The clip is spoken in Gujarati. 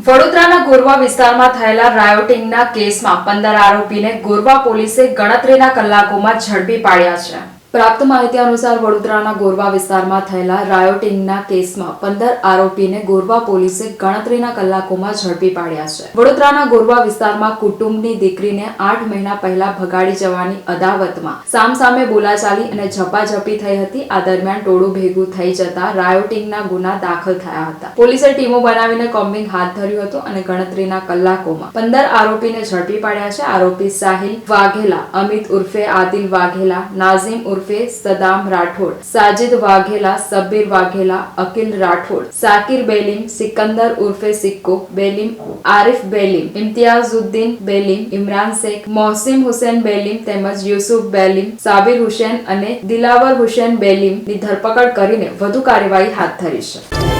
વડોદરાના ગોરવા વિસ્તારમાં થયેલા રાયોટિંગના કેસમાં પંદર આરોપીને ગોરવા પોલીસે ગણતરીના કલાકોમાં ઝડપી પાડ્યા છે. પ્રાપ્ત માહિતી અનુસાર વડોદરાના ગોરવા વિસ્તારમાં થયેલા રાયોટિંગના કેસમાં પંદર આરોપીને ગોરવા પોલીસે ગણતરીના કલાકોમાં ઝડપી પાડ્યા છે. વડોદરાના ગોરવા વિસ્તારમાં કુટુંબની દીકરીને આઠ મહિના પહેલા ભગાડી જવાની અદાવતમાં સામસામે બોલાચાલી અને ઝપાઝપી થઈ હતી. આ દરમિયાન ટોળું ભેગું થઈ જતા રાયોટિંગના ગુના દાખલ થયા હતા. પોલીસે ટીમો બનાવીને કોમ્બિંગ હાથ ધર્યું હતું અને ગણતરીના કલાકોમાં પંદર આરોપીને ઝડપી પાડ્યા છે. આરોપી સાહિલ વાઘેલા, અમિત ઉર્ફે આદિલ વાઘેલા, નાઝીમ ઉર્ફે સદામ રાઠોડ, સાજિદ વાઘેલા સબ્બીર વાઘેલા, અકિલ રાઠોડ, સાકિર બેલીમ, સિકંદર ઉર્ફે સિક્કો બેલીમ, આરિફ બેલીમ, ઇમ્તિયાઝુદ્દીન બેલીમ, ઇમરાન શેખ મોહસિમ હુસેન બેલીમ તેમજ યુસુફ બેલીમ, સાબિર હુસેન અને દિલાવર હુસેન બેલીમની ધરપકડ કરીને વધુ કાર્યવાહી હાથ ધરી છે.